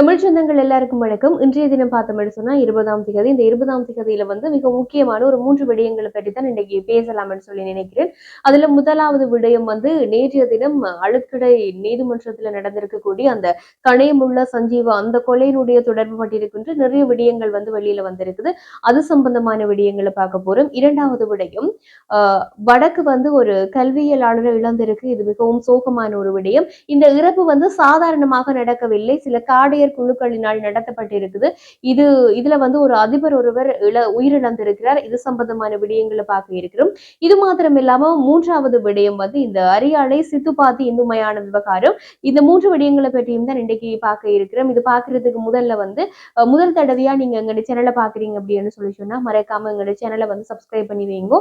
தமிழ் சொந்தங்கள் எல்லாருக்கும் வணக்கம். இன்றைய தினம் பார்த்தோம்னு சொன்னா இருபதாம் திகதி. இந்த இருபதாம் திகதியில வந்து மிக முக்கியமான ஒரு மூன்று விடயங்களை பற்றி தான் இன்னைக்கு பேசலாம்னு சொல்லி நினைக்கிறேன். அதுல முதலாவது விடயம் வந்து நேற்றைய தினம் அழுக்கடை நீதிமன்றத்துல நடந்திருக்கக்கூடிய அந்த கணையமுள்ள சஞ்சீவா அந்த கொலையினுடைய தொடர்பு பட்டிருக்கின்ற நிறைய விடயங்கள் வந்து வெளியில வந்திருக்குது. அது சம்பந்தமான விடயங்களை பார்க்க போறோம். இரண்டாவது விடயம் ஆஹ் வடக்கு வந்து ஒரு கல்வியலாளர் இழந்திருக்கு. இது மிகவும் சோகமான ஒரு விடயம். இந்த இறப்பு வந்து சாதாரணமாக நடக்கவில்லை. சில காடையர் குழுக்களினால் நடத்தப்பட்டிருக்குது. இது இதுல வந்து ஒரு அதிபர் ஒருவர் இழ உயிரிழந்திருக்கிறார். இது சம்பந்தமான விடயங்களை பார்க்க இருக்கிறோம். இது மாத்திரம் இல்லாம மூன்றாவது விடயம் வந்து இந்த அரியாலை சித்துப்பாத்தி இந்துமையான விவகாரம். இந்த மூன்று விடயங்களை பற்றியும் தான் இன்றைக்கு பார்க்க இருக்கிறோம். இது பார்க்கறதுக்கு முதல்ல வந்து முதல் தடவையா நீங்க எங்களுடைய சேனலை பாக்குறீங்க அப்படின்னு சொல்லி சொன்னா மறக்காம எங்களுடைய சேனலை வந்து சப்ஸ்கிரைப் பண்ணி வைங்க.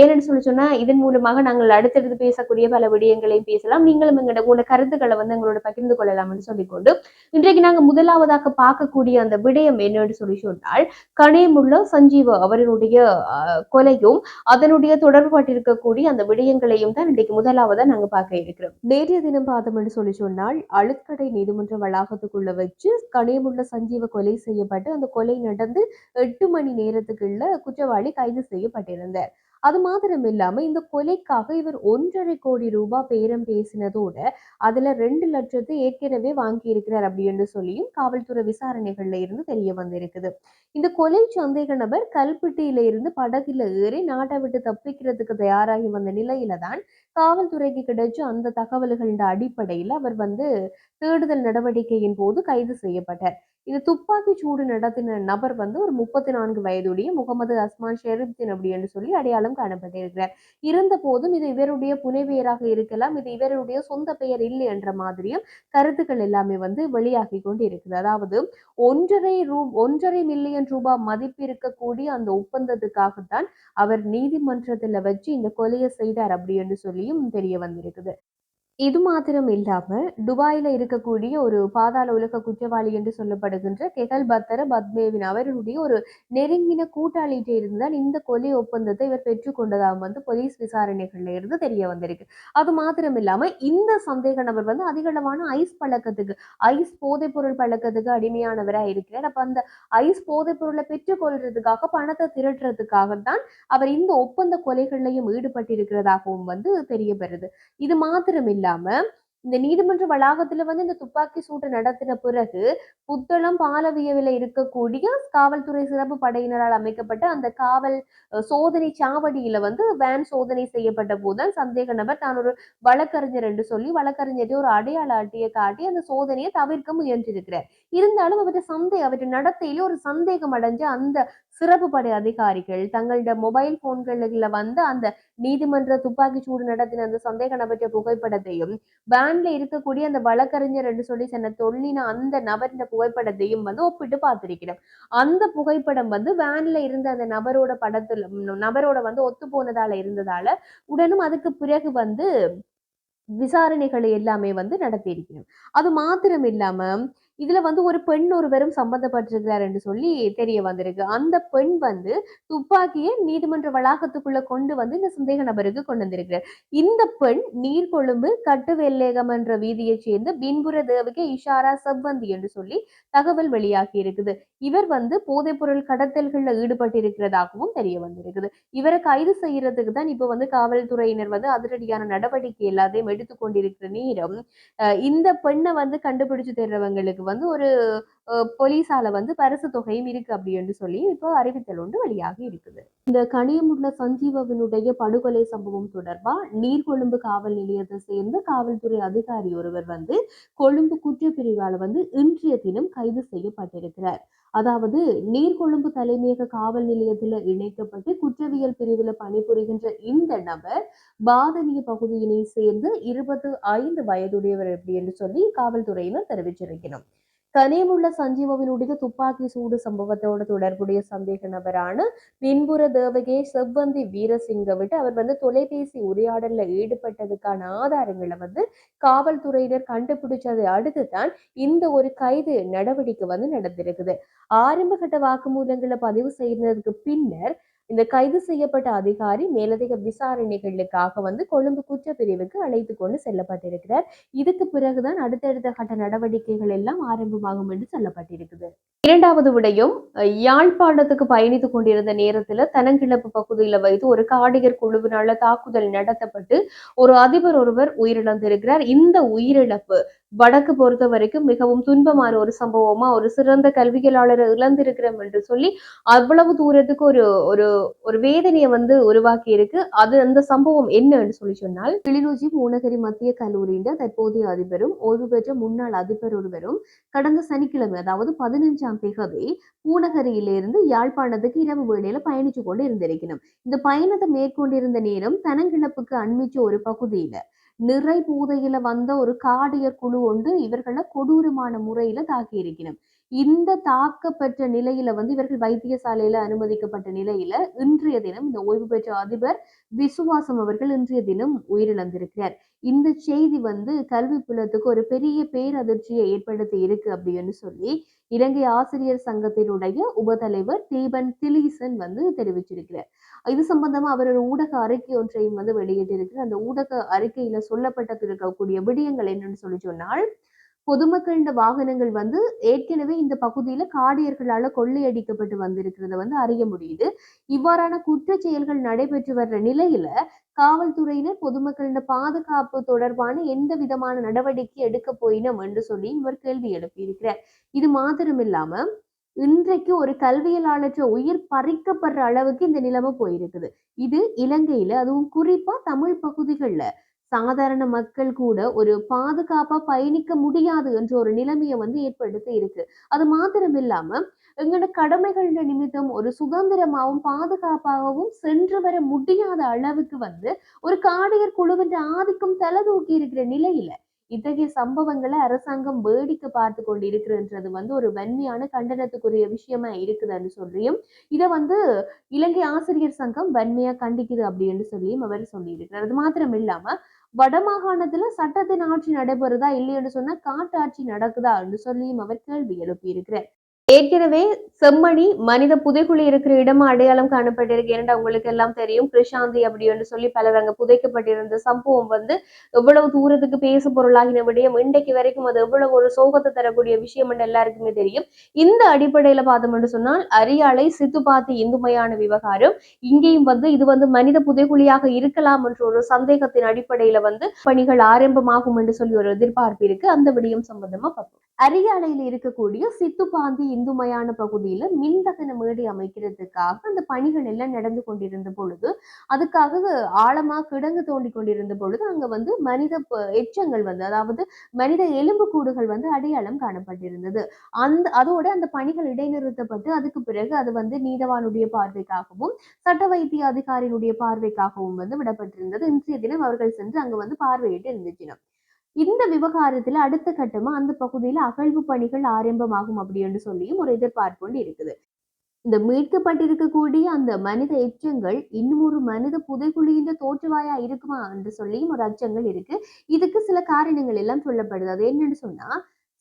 ஏன்னு சொல்லி சொன்னா இதன் மூலமாக நாங்கள் அடுத்தடுத்து பேசக்கூடிய பல விடயங்களையும் பேசலாம். நீங்களும் எங்களோட உங்களோட கருத்துக்களை வந்து எங்களோட பகிர்ந்து கொள்ளலாம்னு சொல்லிக்கொண்டு இன்றைக்கு நாங்கள் நாங்க முதலாவதாக பார்க்கக்கூடிய அந்த விடயம் என்னன்னு சொல்லி சொன்னால் கனேமுள்ள சஞ்சீவ அவர்களுடைய கொலையும் அதனுடைய தொடர்பட்டிருக்கக்கூடிய அந்த விடயங்களையும் தான் இன்றைக்கு முதலாவதா நாங்க பார்க்க இருக்கிறோம். நேற்றைய தினம் என்று சொல்லி சொன்னால் அழுக்கடை நீதிமன்ற வளாகத்துக்குள்ள வச்சு கனேமுள்ள சஞ்சீவ கொலை செய்யப்பட்டு அந்த கொலை நடந்து எட்டு மணி நேரத்துக்குள்ள குற்றவாளி கைது செய்யப்பட்டிருந்தார். அது மாத்திரம் இல்லாம இந்த கொலைக்காக இவர் ஒன்றரை கோடி ரூபாய் பேரம் பேசினதோட அதுல ரெண்டு லட்சத்தை ஏற்கனவே வாங்கி இருக்கிறார் அப்படின்னு சொல்லியும் காவல்துறை விசாரணைகள்ல இருந்து தெரிய வந்திருக்குது. இந்த கொலை சந்தேக நபர் கல்பிட்டியில இருந்து படகுல ஏறி நாட்டை விட்டு தப்பிக்கிறதுக்கு தயாராகி வந்த நிலையில தான் காவல்துறைக்கு கிடைச்ச அந்த தகவல்களின் அடிப்படையில் அவர் வந்து தேடுதல் நடவடிக்கையின் போது கைது செய்யப்பட்டார். இந்த துப்பாக்கி சூடு நடத்தின நபர் வந்து ஒரு முப்பத்தி நான்கு வயதுடைய முகமது அஸ்மான் ஷெரீப்தீன் அப்படின்னு சொல்லி அடையாளம் காணப்பட்டிருக்கிறார். இருந்த போதும் இது இவருடைய புனைவியராக இருக்கலாம் இது இவருடைய சொந்த பெயர் இல்லை என்ற மாதிரியும் கருத்துக்கள் எல்லாமே வந்து வெளியாகி கொண்டு இருக்குது அதாவது ஒன்றரை ரூ ஒன்றரை மில்லியன் ரூபாய் மதிப்பு இருக்கக்கூடிய அந்த ஒப்பந்தத்துக்காகத்தான் அவர் நீதிமன்றத்துல வச்சு இந்த கொலையை செய்தார் அப்படி என்று சொல்லியும் தெரிய வந்திருக்குது. இது மாத்திரம் இல்லாம துபாயில இருக்கக்கூடிய ஒரு பாதாள உலக குற்றவாளி என்று சொல்லப்படுகின்ற கெகல் பத்தர பத்மேவின் அவருடைய ஒரு நெருங்கின கூட்டாளிகிட்டே இருந்தால் இந்த கொலை ஒப்பந்தத்தை இவர் பெற்றுக்கொண்டதாக வந்து போலீஸ் விசாரணைகள்ல இருந்து தெரிய வந்திருக்கு. அது மாத்திரம் இல்லாம இந்த சந்தேக நபர் வந்து அதிகளவான ஐஸ் பழக்கத்துக்கு ஐஸ் போதைப் பொருள் பழக்கத்துக்கு அடிமையானவராக இருக்கிறார். அப்ப அந்த ஐஸ் போதைப் பொருளை பெற்றுக்கொள்றதுக்காக பணத்தை திரட்டுறதுக்காக தான் அவர் இந்த ஒப்பந்த கொலைகள்லையும் ஈடுபட்டிருக்கிறதாகவும் வந்து தெரிய இது மாத்திரம் இல்லாம இந்த நீதிமன்ற வளாகத்துல வந்து இந்த துப்பாக்கி சூட்டு நடத்தின பிறகு புத்தளம் பாலவியவில இருக்கக்கூடிய காவல்துறை சிறப்பு படையினரால் அமைக்கப்பட்ட அந்த காவல் சோதனை சாவடியில வந்து வேன் சோதனை செய்யப்பட்ட போதுதான் சந்தேக நபர் தான் ஒரு வழக்கறிஞர் என்று சொல்லி வழக்கறிஞர்கிட்ட ஒரு அடையாள அட்டையை காட்டி அந்த சோதனையை தவிர்க்க முயன்றிருக்கிறார். இருந்தாலும் அவற்றை சந்தை அவற்றை நடத்தையில ஒரு சந்தேகம் அடைஞ்ச அந்த சிறப்பு படை அதிகாரிகள் தங்களோட மொபைல் போன்களில் வந்து அந்த நீதிமன்ற துப்பாக்கி சூடு நடத்தின அந்த சந்தேக நபற்ற புகைப்படத்தையும் வேன் வேன்ல இருக்கக்கூடிய அந்த வழக்கறிஞர் என்று சொல்லி சொன்ன தொல்லின அந்த நபரின் புகைப்படத்தையும் வந்து ஒப்பிட்டு பார்த்திருக்கிறோம். அந்த புகைப்படம் வந்து வேன்ல இருந்த அந்த நபரோட படத்துல நபரோட வந்து ஒத்து போனதால இருந்ததால உடனும் அதுக்கு பிறகு வந்து விசாரணைகளை எல்லாமே வந்து நடத்தியிருக்கிறோம். அது மாத்திரம் இல்லாம இதுல வந்து ஒரு பெண் ஒருவரும் சம்பந்தப்பட்டிருக்கிறார் என்று சொல்லி தெரிய வந்திருக்கு. அந்த பெண் வந்து துப்பாக்கியை நீதிமன்ற வளாகத்துக்குள்ள கொண்டு வந்து இந்த சந்தேக நபருக்கு கொண்டு வந்திருக்கிறார். இந்த பெண் நீர்கொழும்பு கட்டுவெல்லேகம் என்ற வீதியைச் சேர்ந்த பின்புற தேவகை இஷாரா செவ்வந்தி என்று சொல்லி தகவல் வெளியாகி இருக்குது. இவர் வந்து போதைப்பொருள் கடத்தல்கள்ல ஈடுபட்டிருக்கிறதாகவும் தெரிய வந்திருக்குது. இவரை கைது செய்யறதுக்கு தான் இப்ப வந்து காவல்துறையினர் வந்து அதிரடியான நடவடிக்கை எல்லாத்தையும் எடுத்துக்கொண்டிருக்கிற நேரம் இந்த பெண்ணை வந்து கண்டுபிடிச்சு தர்றவங்களுக்கு வந்து ஒரு போலீஸால வந்து பரிசு தொகையும் இருக்கு அப்படின்னு சொல்லி இப்போ அறிவித்தல் ஒன்று வெளியாகி இருக்குது. இந்த கனியமுள்ள சஞ்சீவவினுடைய படுகொலை சம்பவம் தொடர்பா நீர்கொழும்பு காவல் நிலையத்தை சேர்ந்த காவல்துறை அதிகாரி ஒருவர் வந்து கொழும்பு குற்றப்பிரிவால வந்து இன்றைய தினம் கைது செய்யப்பட்டிருக்கிறார். அதாவது நீர்கொழும்பு தலைமையக காவல் நிலையத்தில் இணைக்கப்பட்டு குற்றவியல் பிரிவில் பணிபுரிகின்ற இந்த நபர் பாதனிய பகுதியினை சேர்ந்து இருபது ஐந்து வயதுடையவர் அப்படி என்று சொல்லி காவல்துறையினர் தெரிவிச்சிருக்கிறோம். கனியமுள்ள சஞ்சீவவினுடைய துப்பாக்கி சூடு சம்பவத்தோடு தொடர்புடைய சந்தேக நபரான பின்புற தேவகே செவ்வந்தி வீரசிங்க விட்டு அவர் வந்து தொலைபேசி உரையாடல்ல ஈடுபட்டதுக்கான ஆதாரங்களை வந்து காவல்துறையினர் கண்டுபிடிச்சதை அடுத்து தான் இந்த ஒரு கைது நடவடிக்கை வந்து நடந்திருக்குது ஆரம்பகட்ட வாக்குமூலங்களை பதிவு செய்ததுக்கு பின்னர் இந்த கைது செய்யப்பட்ட அதிகாரி மேலதிக விசாரணைகளுக்காக வந்து கொழும்பு குற்றப்பிரிவுக்கு அழைத்து கொண்டு செல்லப்பட்டிருக்கிறார். இதுக்கு பிறகுதான் அடுத்தடுத்த கட்ட நடவடிக்கைகள் எல்லாம் ஆரம்பமாகும் என்று சொல்லப்பட்டிருக்குது. இரண்டாவது விடயம் யாழ்ப்பாணத்துக்கு பயணித்துக் கொண்டிருந்த நேரத்துல தனங்கிழப்பு பகுதியில வைத்து ஒரு காடியர் குழுவினால தாக்குதல் நடத்தப்பட்டு ஒரு அதிபர் ஒருவர் உயிரிழந்திருக்கிறார். இந்த உயிரிழப்பு வடக்கு பொறுத்த வரைக்கும் மிகவும் துன்பமான ஒரு சம்பவமா ஒரு சிறந்த கல்வியலாளரை இழந்திருக்கிறோம் என்று சொல்லி அவ்வளவு தூரத்துக்கு ஒரு ஒரு ஒரு வேதனையை வந்து உருவாக்கி இருக்கு. அது அந்த சம்பவம் என்னன்னு சொல்லி சொன்னால் கிளிநொச்சி பூனகரி மத்திய கல்லூரியின் தற்போதைய அதிபரும் ஓய்வு பெற்ற முன்னாள் அதிபர் ஒருவரும் கடந்த சனிக்கிழமை அதாவது பதினஞ்சாம் திகதி பூனகரியிலிருந்து யாழ்ப்பாணத்துக்கு இரவு வேளையில பயணிச்சு கொண்டு இருந்திருக்கணும் இந்த பயணத்தை மேற்கொண்டிருந்த நேரம் தனங்கிழப்புக்கு அண்மிச்ச ஒரு பகுதியில நிறை பூதையில வந்த ஒரு காடியர் குழு ஒன்று இவர்களை கொடூரமான முறையில தாக்கி இருக்கணும் இந்த தாக்கப்பெற்ற நிலையில வந்து இவர்கள் வைத்தியசாலையில அனுமதிக்கப்பட்ட நிலையில இன்றைய தினம் இந்த ஓய்வு பெற்ற அதிபர் விசுவாசம் அவர்கள் இன்றைய தினம் உயிரிழந்திருக்கிறார். இந்த செய்தி வந்து கல்வி புலத்துக்கு ஒரு பெரிய பேரதிர்ச்சியை ஏற்படுத்தி இருக்கு அப்படின்னு சொல்லி இலங்கை ஆசிரியர் சங்கத்தினுடைய உபதலைவர் தீபன் திலீசன் வந்து தெரிவிச்சிருக்கிறார். இது சம்பந்தமா அவர் ஒரு ஊடக அறிக்கை ஒன்றையும் வந்து வெளியிட்டிருக்கிறார். அந்த ஊடக அறிக்கையில சொல்லப்பட்டிருக்கக்கூடிய விடயங்கள் என்னன்னு சொல்லி சொன்னால் பொதுமக்களின் வாகனங்கள் வந்து ஏற்கனவே இந்த பகுதியில காடியர்களால கொள்ளையடிக்கப்பட்டு வந்திருக்கிறத வந்து அறிய முடியுது. இவ்வாறான குற்ற செயல்கள் நடைபெற்று வர்ற நிலையில காவல்துறையினர் பொதுமக்களின் பாதுகாப்பு தொடர்பான எந்த விதமான நடவடிக்கை எடுக்க போயினோம் என்று சொல்லி இவர் கேள்வி எழுப்பியிருக்கிறார். இது மாத்திரமில்லாம இன்றைக்கு ஒரு கல்வியலாளற்ற உயிர் பறிக்கப்படுற அளவுக்கு இந்த நிலைமை போயிருக்குது. இது இலங்கையில அதுவும் குறிப்பா தமிழ் பகுதிகள்ல சாதாரண மக்கள் கூட ஒரு பாதுகாப்பா பயணிக்க முடியாது என்ற ஒரு நிலைமையை வந்து ஏற்படுத்தி இருக்கு. அது மாத்திரம் இல்லாம எங்களோட கடமைகள் நிமித்தம் ஒரு சுதந்திரமாகவும் பாதுகாப்பாகவும் சென்று வர முடியாத அளவுக்கு வந்து ஒரு காடையர் குழுவின் ஆதிக்கம் தலை தூக்கி இருக்கிற நிலையில இத்தகைய சம்பவங்களை அரசாங்கம் வேடிக்கை பார்த்து கொண்டு இருக்கிறன்றது வந்து ஒரு வன்மையான கண்டனத்துக்குரிய விஷயமா இருக்குதுன்னு சொல்லியும் இதை வந்து இலங்கை ஆசிரியர் சங்கம் வன்மையா கண்டிக்குது அப்படின்னு சொல்லியும் அவர் சொல்லியிருக்கிறார். அது மாத்திரம் இல்லாம வடமாகாணத்துல சட்டத்தின் ஆட்சி நடைபெறுதா இல்லையென்று சொன்னா காட்டாட்சி நடக்குதா என்று சொல்லியும் அவர் கேள்வி எழுப்பியிருக்கிறார். ஏற்கனவே செம்மணி மனித புதைக்குழி இருக்கிற இடமா அடையாளம் காணப்பட்டிருக்கு. ஏன்னா உங்களுக்கு எல்லாம் தெரியும். பிரசாந்தி அப்படின்னு சொல்லி பலர் அங்க புதைக்கப்பட்டிருந்த சம்பவம் வந்து எவ்வளவு தூரத்துக்கு பேசு பொருளாகின விடயம் இன்றைக்கு வரைக்கும் அது எவ்வளவு ஒரு சோகத்தை தரக்கூடிய விஷயம் என்று எல்லாருக்குமே தெரியும். இந்த அடிப்படையில பார்த்தோம்னு சொன்னால் அரியாலை சித்துப்பாத்தி இந்துமையான விவகாரம் இங்கேயும் வந்து இது வந்து மனித புதைக்குழியாக இருக்கலாம் என்ற ஒரு சந்தேகத்தின் அடிப்படையில வந்து பணிகள் ஆரம்பமாகும் என்று சொல்லி ஒரு எதிர்பார்ப்பு இருக்கு. அந்த விடயம் சம்பந்தமா பார்ப்போம். அரியாலையில் இருக்கக்கூடிய சித்துப்பாந்தி இந்துமயான பகுதியில மின்தகன மேடை அமைக்கிறதுக்காக அந்த பணிகள் எல்லாம் நடந்து கொண்டிருந்த பொழுது அதுக்காக ஆழமா கிடங்கு தோண்டி கொண்டிருந்த பொழுது அங்க வந்து மனித எச்சங்கள் வந்து அதாவது மனித எலும்பு கூடுகள் வந்து அடையாளம் காணப்பட்டிருந்தது. அந்த அதோட அந்த பணிகள் இடைநிறுத்தப்பட்டு அதுக்கு பிறகு அது வந்து நீதவானுடைய பார்வைக்காகவும் சட்ட வைத்திய அதிகாரியினுடைய பார்வைக்காகவும் வந்து விடப்பட்டிருந்தது. இன்றைய தினம் அவர்கள் சென்று அங்க வந்து பார்வையிட்டு இருந்துச்சினோம் இந்த விவகாரத்துல அடுத்த கட்டமா அந்த பகுதியில அகழ்வு பணிகள் ஆரம்பமாகும் அப்படின்னு சொல்லியும் ஒரு எதிர்பார்ப்பு இருக்குது. இந்த மீட்கப்பட்டிருக்கக்கூடிய அந்த மனித எச்சங்கள் இன்னும் ஒரு மனித புதைக்குழியின் தோற்றுவாயா இருக்குமா என்று சொல்லியும் ஒரு அச்சங்கள் இருக்கு. இதுக்கு சில காரணங்கள் எல்லாம் சொல்லப்படுது. அது என்னன்னு சொன்னா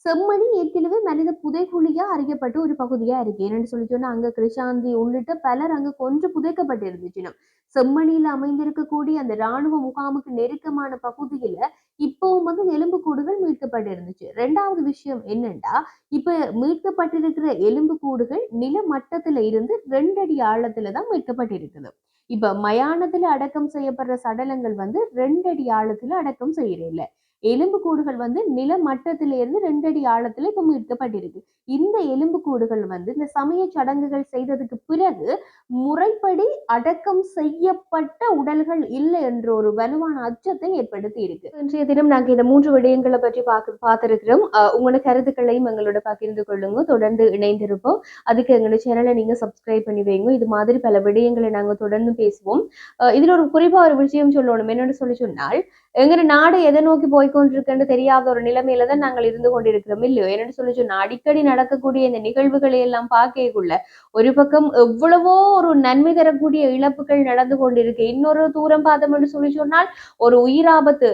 செம்மணி ஏற்கனவே மனித புதைக்குழியா அறியப்பட்ட ஒரு பகுதியா இருக்கு. என்னன்னு சொல்லி சொன்னா அங்க கிருஷாந்தி உள்ளிட்ட பலர் அங்க கொன்று புதைக்கப்பட்டிருந்துச்சுன்னா. செம்மணியில அமைந்திருக்கக்கூடிய அந்த ராணுவ முகாமுக்கு நெருக்கமான பகுதியில இப்பவும் வந்து எலும்புக்கூடுகள் மீட்கப்பட்டிருந்துச்சு. ரெண்டாவது விஷயம் என்னன்னா இப்ப மீட்கப்பட்டிருக்கிற எலும்புக்கூடுகள் நில மட்டத்துல இருந்து ரெண்டடி ஆழத்துல தான் மீட்கப்பட்டிருக்குது. இப்ப மயானத்துல அடக்கம் செய்யப்படுற சடலங்கள் வந்து ரெண்டடி ஆழத்துல அடக்கம் செய்யறதில்ல எலும்புக்கூடுகள் வந்து நில மட்டத்தில இருந்து ரெண்டடி ஆழத்துல இப்ப மீட்கப்பட்டிருக்கு இந்த எலும்புக்கூடுகள் வந்து இந்த சமய சடங்குகள் செய்ததுக்கு பிறகு முறைப்படி அடக்கம் செய்யப்பட்ட உடல்கள் இல்லை என்ற ஒரு வலுவான அச்சத்தை ஏற்படுத்தி இருக்கு இன்றைய தினம் நாங்க இந்த மூன்று விடயங்களை பற்றி பார்க்க பார்த்திருக்கிறோம். உங்களோட கருத்துக்களையும் எங்களோட பகிர்ந்து கொள்ளுங்க. தொடர்ந்து இணைந்திருப்போம். அதுக்கு எங்களோட சேனலை நீங்க சப்ஸ்கிரைப் பண்ணி வைங்க. இது மாதிரி பல விடயங்களை நாங்க தொடர்ந்து பேசுவோம். இதுல ஒரு குறிப்பா ஒரு விஷயம் சொல்லணும். என்னன்னு சொல்லி சொன்னால் எங்க நாடு எதை நோக்கி போய்கொண்டிருக்குன்னு தெரியாத ஒரு நிலைமையில தான் நாங்கள் இருந்து கொண்டிருக்கிறோம் இல்லையோ? என்னன்னு சொல்லி சொன்னா அடிக்கடி நடக்கக்கூடிய இந்த நிகழ்வுகளை எல்லாம் பார்க்கக்குள்ள ஒரு பக்கம் எவ்வளவோ ஒரு நன்மை தரக்கூடிய இழப்புகள் நடந்து கொண்டிருக்கு. இன்னொரு தூரம் பார்த்தோம்னு சொல்லி சொன்னால் ஒரு உயிர் ஆபத்து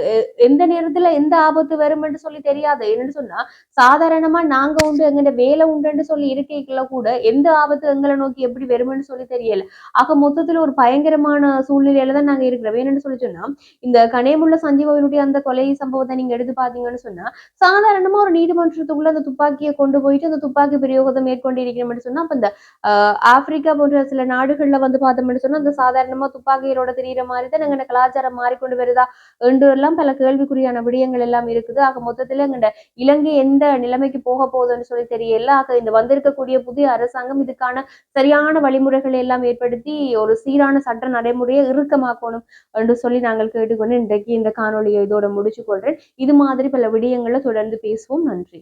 எந்த நேரத்துல எந்த ஆபத்து வரும் என்று சொல்லி தெரியாது. என்னன்னு சொன்னா சாதாரணமா நாங்க உண்டு எங்கிட்ட வேலை உண்டுன்னு சொல்லி இருக்கைக்குள்ள கூட எந்த ஆபத்து எங்களை நோக்கி எப்படி வரும்னு சொல்லி தெரியல. ஆக மொத்தத்துல ஒரு பயங்கரமான சூழ்நிலையில தான் நாங்க இருக்கிறோம். என்னன்னு சொல்லி சொன்னா இந்த கனேமுள்ள சஞ்சீவனுடைய அந்த கொலை சம்பவத்தை நீங்க எடுத்து பாத்தீங்கன்னு சொன்னா சாதாரணமா ஒரு நீதிமன்றத்துக்குள்ள அந்த துப்பாக்கியை கொண்டு போயிட்டு அந்த துப்பாக்கி பிரயோகத்தை மேற்கொண்டு இருக்கணும்னு சொன்னா அப்ப இந்த ஆஹ் ஆப்பிரிக்கா போன்ற சில நாடுகள்ல வந்து பார்த்தோம்னு சொன்னா அந்த சாதாரணமா துப்பாக்கியரோட தெரியிற மாதிரி தான் எங்க கலாச்சாரம் மாறிக்கொண்டு வருதா என்று எல்லாம் பல கேள்விக்குறியான விடயங்கள் எல்லாம் இருக்குது. ஆக மொத்தத்துல எங்கட இலங்கை எந்த நிலைமைக்கு போக போகுதுன்னு சொல்லி தெரியல. ஆக இந்த வந்திருக்கக்கூடிய புதிய அரசாங்கம் இதுக்கான சரியான வழிமுறைகளை எல்லாம் ஏற்படுத்தி ஒரு சீரான சட்ட நடைமுறையை இறுக்கமாக்கணும் என்று சொல்லி நாங்கள் கேட்டுக்கொண்டு இன்றைக்கு இந்த காணொளியை இதோட முடிச்சு கொள்றேன். இது மாதிரி பல விடயங்களை தொடர்ந்து பேசுவோம். நன்றி.